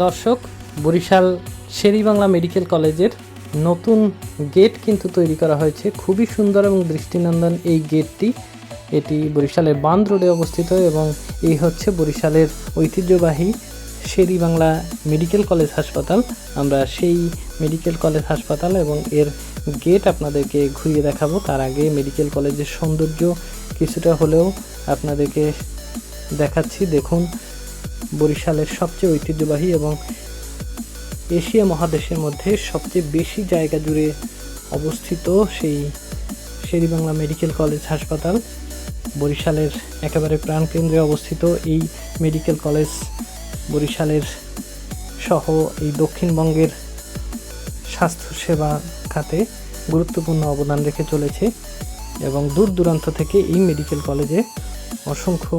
দর্শক, বরিশাল শেরিবাংলা মেডিকেল কলেজের নতুন গেট কিন্তু তৈরি করা হয়েছে। খুবই সুন্দর এবং দৃষ্টিনন্দন এই গেটটি। এটি বরিশালের বান্দ রোডে অবস্থিত এবং এই হচ্ছে বরিশালের ঐতিহ্যবাহী শেরিবাংলা মেডিকেল কলেজ হাসপাতাল। আমরা সেই মেডিকেল কলেজ হাসপাতাল এবং এর গেট আপনাদেরকে ঘুরিয়ে দেখাবো। তার আগে মেডিকেল কলেজের সৌন্দর্য কিছুটা হলেও আপনাদেরকে দেখাচ্ছি। দেখুন বরিশালের সবচেয়ে ঐতিহ্যবাহী এবং এশিয়া মহাদেশের মধ্যে সবচেয়ে বেশি জায়গা জুড়ে অবস্থিত সেই শেরিবাংলা মেডিকেল কলেজ হাসপাতাল। বরিশালের একেবারে প্রাণকেন্দ্রে অবস্থিত এই মেডিকেল কলেজ বরিশালের সহ এই দক্ষিণবঙ্গের স্বাস্থ্যসেবা খাতে গুরুত্বপূর্ণ অবদান রেখে চলেছে এবং দূর দূরান্ত থেকে এই মেডিকেল কলেজে অসংখ্য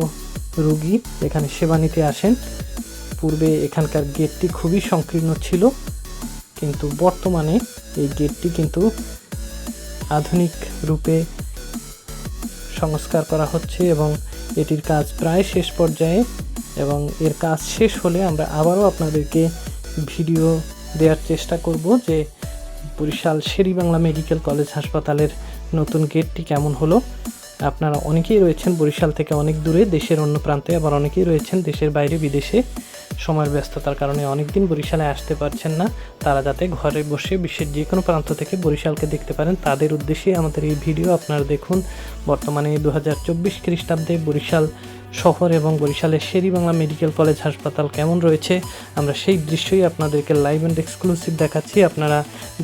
রুগী এখানে সেবা নিতে আসেন। পূর্বে এখানকার গেটটি খুবই সংকীর্ণ ছিল, কিন্তু বর্তমানে এই গেটটি কিন্তু আধুনিক রূপে সংস্কার করা হচ্ছে এবং এটির কাজ প্রায় শেষ পর্যায়ে এবং এর কাজ শেষ হলে আমরা আবারও আপনাদেরকে ভিডিও দেওয়ার চেষ্টা করব যে বরিশাল শেরি বাংলা মেডিকেল কলেজ হাসপাতালের নতুন গেটটি কেমন হলো। আপনারা অনেকেই রয়েছেন বরিশাল থেকে অনেক দূরে, দেশের অন্য প্রান্তে, আবার অনেকেই রয়েছেন দেশের বাইরে বিদেশে। সময়ের ব্যস্ততার কারণে অনেক দিন বরিশালে আসতে পারছেন না। তারা যাতে ঘরে বসে বিশ্বের যে কোনো প্রান্ত থেকে বরিশালকে দেখতে পারেন, তাদের উদ্দেশ্যে আমাদের এই ভিডিও আপনারা দেখুন। বর্তমানে দু হাজার চব্বিশ খ্রিস্টাব্দে বরিশাল শহর এবং বরিশালের শেরি বাংলা মেডিকেল কলেজ হাসপাতাল কেমন রয়েছে? আমরা সেই দৃশ্যই আপনাদেরকে লাইভ অ্যান্ড এক্সক্লুসিভ দেখাচ্ছি। আপনারা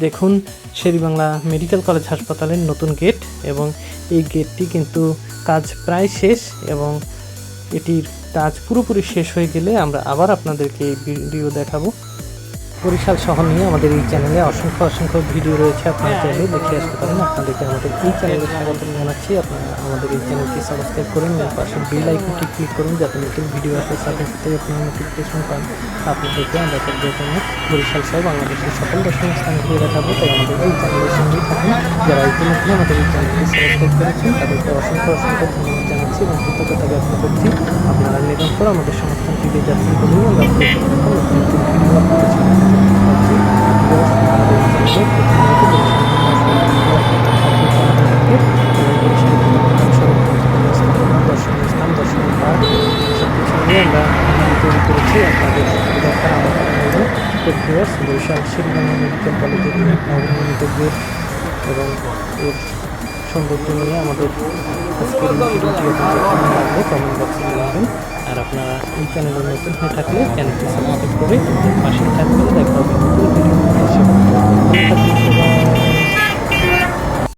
দেখুন শেরি বাংলা মেডিকেল কলেজ হাসপাতালের নতুন গেট এবং এই গেটটি কিন্তু কাজ প্রায় শেষ এবং এটির কাজ পুরোপুরি শেষ হয়ে গেলে আমরা আবার আপনাদেরকে এই ভিডিও দেখাবো। বরিশাল শহর নিয়ে আমাদের এই চ্যানেলে অসংখ্য অসংখ্য ভিডিও রয়েছে। আপনারা চাইলে দেখে আসতে পারেন। আপনাদেরকে আমাদের এই চ্যানেলে স্বাগত জানাচ্ছি। আপনারা আমাদের এই চ্যানেলটি সাবস্ক্রাইব করুন এবং পাশে বেল আইকনটি ক্লিক করুন যাতে নতুন ভিডিও আসার সাথে সাথে আপনারা নোটিফিকেশন পান। আপনাদেরকে আমরা পর্যটন বরিশাল সহ বাংলাদেশের সকল দর্শনীয় স্থান ঘুরে দেখাবো তাই আমাদের এই চ্যানেলের সঙ্গেই থাকুন। যারা ইতিমধ্যে আমাদের এই চ্যানেলটি সাবস্ক্রাইব করেছেন তাদেরকে অসংখ্য অসংখ্য ধন্যবাদ জানাচ্ছি এবং কৃতজ্ঞতা ব্যক্ত করছি। আপনারা নিরন্তর আমাদের সমর্থন দিয়ে যাচ্ছেন বলেই আমরা নিয়ে আমরা করেছি। আপনাদের এবং এর সৌন্দর্য নিয়ে আমাদের কমেন্ট বক্সে জানাবেন। আর আপনারা এই চ্যানেলের নতুন হয়ে থাকলে চ্যানেলটি সাবস্ক্রাইব করে পাশে থাকবেন। দেখা হবে নতুন ভিডিও